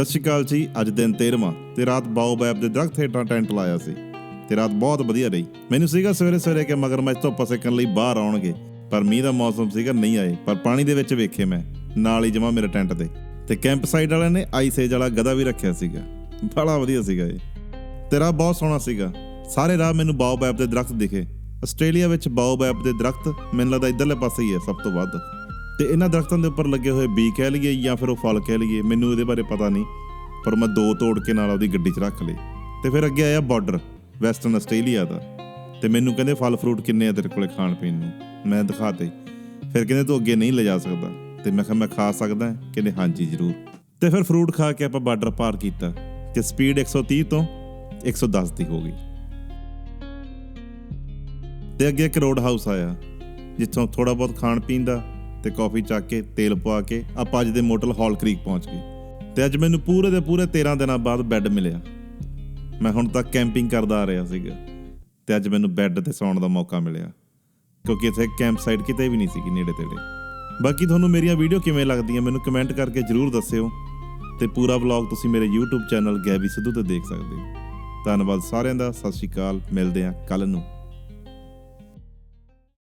ਸਤਿ ਸ਼੍ਰੀ ਅਕਾਲ ਜੀ, ਅੱਜ ਦਿਨ 13ਵਾਂ ਤੇ ਰਾਤ ਬਾਓਬੈਬ ਦੇ ਦਰਖਤ ਹੇਠਾਂ ਟੈਂਟ ਲਾਇਆ ਸੀ ਤੇ ਰਾਤ ਬਹੁਤ ਵਧੀਆ ਰਹੀ। ਮੈਨੂੰ ਸੀਗਾ ਸਵੇਰੇ ਸਵੇਰੇ ਕਿ ਮਗਰਮੱਛ ਧੁੱਪ ਸੇਕਣ ਲਈ ਬਾਹਰ ਆਉਣਗੇ, ਪਰ ਮੀਂਹ ਦਾ ਮੌਸਮ ਸੀਗਾ ਨਹੀਂ ਆਏ, ਪਰ ਪਾਣੀ ਦੇ ਵਿੱਚ ਵੇਖੇ ਮੈਂ, ਨਾਲ ਹੀ ਜਮਾ ਮੇਰੇ ਟੈਂਟ ਤੇ ਤੇ ਕੈਂਪ ਸਾਈਡ ਵਾਲਿਆਂ ਨੇ ਆਈਸੇਜ ਵਾਲਾ ਗਧਾ ਵੀ ਰੱਖਿਆ ਸੀਗਾ। ਬੜਾ ਵਧੀਆ ਸੀਗਾ ਇਹ। ਤੇਰਾ ਬਹੁਤ ਸੋਹਣਾ ਸੀਗਾ। ਸਾਰੇ ਰਾਹ ਮੈਨੂੰ ਬਾਓਬੈਬ ਦੇ ਦਰਖਤ ਦਿਖੇ। ਆਸਟ੍ਰੇਲੀਆ ਵਿੱਚ ਬਾਓਬੈਬ ਦੇ ਦਰਖਤ ਮੈਨੂੰ ਲੱਗਦਾ ਇਧਰਲੇ ਪਾਸੇ ਹੀ ਹੈ ਸਭ ਤੋਂ ਵੱਧ। ਤੇ ਇਹਨਾਂ ਦਰਖਤਾਂ ਦੇ ਉੱਪਰ ਲੱਗੇ ਹੋਏ ਬੀ ਕਹਿ ਲਈਏ ਜਾਂ ਫਿਰ ਉਹ ਫਲ ਕਹਿ ਲਈਏ, ਮੈਨੂੰ ਇਹਦੇ ਬਾਰੇ ਪਤਾ ਨਹੀਂ, ਪਰ ਮੈਂ ਦੋ ਤੋੜ ਕੇ ਨਾਲ ਉਹਦੀ ਗੱਡੀ 'ਚ ਰੱਖ ਲਏ। ਤੇ ਫਿਰ ਅੱਗੇ ਆਇਆ ਬਾਰਡਰ ਵੈਸਟਰਨ ਆਸਟ੍ਰੇਲੀਆ ਦਾ। ਤੇ ਮੈਨੂੰ ਕਹਿੰਦੇ ਫਲ ਫਰੂਟ ਕਿੰਨੇ ਆ ਤੇਰੇ ਕੋਲੇ ਖਾਣ ਪੀਣ ਨੂੰ? ਮੈਂ ਦਿਖਾਤੇ ਫਿਰ ਕਹਿੰਦੇ ਤੂੰ ਅੱਗੇ ਨਹੀਂ ਲਿਜਾ ਸਕਦਾ। ਤੇ ਮੈਂ ਕਿਹਾ, ਮੈਂ ਖਾ ਸਕਦਾ ਕਹਿੰਦੇ ਹਾਂਜੀ, ਜ਼ਰੂਰ। ਤੇ ਫਿਰ ਫਰੂਟ ਖਾ ਕੇ ਆਪਾਂ ਬਾਰਡਰ ਪਾਰ ਕੀਤਾ, ਤੇ ਸਪੀਡ 130 ਤੋਂ 110 ਦੀ ਹੋ ਗਈ। ਤੇ ਅੱਗੇ ਇੱਕ ਰੋਡ ਹਾਊਸ ਆਇਆ, ਜਿੱਥੋਂ ਥੋੜਾ ਬਹੁਤ ਖਾਣ ਪੀਣ ਦਾ ਤੇ ਕਾਫੀ ਚੱਕ ਕੇ, ਤੇਲ ਪਵਾ ਕੇ, ਆਪਾਂ ਅੱਜ ਦੇ ਮੋਟਲ ਹਾਲ ਕ੍ਰੀਕ ਪਹੁੰਚ ਗਏ। ਤੇ ਅੱਜ ਮੈਨੂੰ ਪੂਰੇ ਦੇ ਪੂਰੇ 13 ਦਿਨਾਂ ਬਾਅਦ ਬੈੱਡ ਮਿਲਿਆ। ਮੈਂ ਹੁਣ ਤੱਕ ਕੈਂਪਿੰਗ ਕਰਦਾ ਆ ਰਿਹਾ ਸੀਗਾ। ਤੇ ਅੱਜ ਮੈਨੂੰ ਬੈੱਡ ਤੇ ਸੌਣ ਦਾ ਮੌਕਾ ਮਿਲਿਆ। ਕਿਉਂਕਿ ਇੱਥੇ ਕੈਂਪ ਸਾਈਟ ਕਿਤੇ ਵੀ ਨਹੀਂ ਸੀਗੀ ਨੇੜੇ ਤੇੜੇ। ਬਾਕੀ ਤੁਹਾਨੂੰ ਮੇਰੀਆਂ ਵੀਡੀਓ ਕਿਵੇਂ ਲੱਗਦੀਆਂ ਮੈਨੂੰ ਕਮੈਂਟ ਕਰਕੇ ਜਰੂਰ ਦੱਸਿਓ। ਤੇ ਪੂਰਾ ਵਲੌਗ ਤੁਸੀਂ ਮੇਰੇ YouTube ਚੈਨਲ ਗੈਵੀ ਸਿੱਧੂ ਤੇ ਦੇਖ ਸਕਦੇ ਹੋ। ਧੰਨਵਾਦ ਸਾਰਿਆਂ ਦਾ, ਸਤਿ ਸ਼੍ਰੀ ਅਕਾਲ, ਮਿਲਦੇ ਹਾਂ ਕੱਲ ਨੂੰ।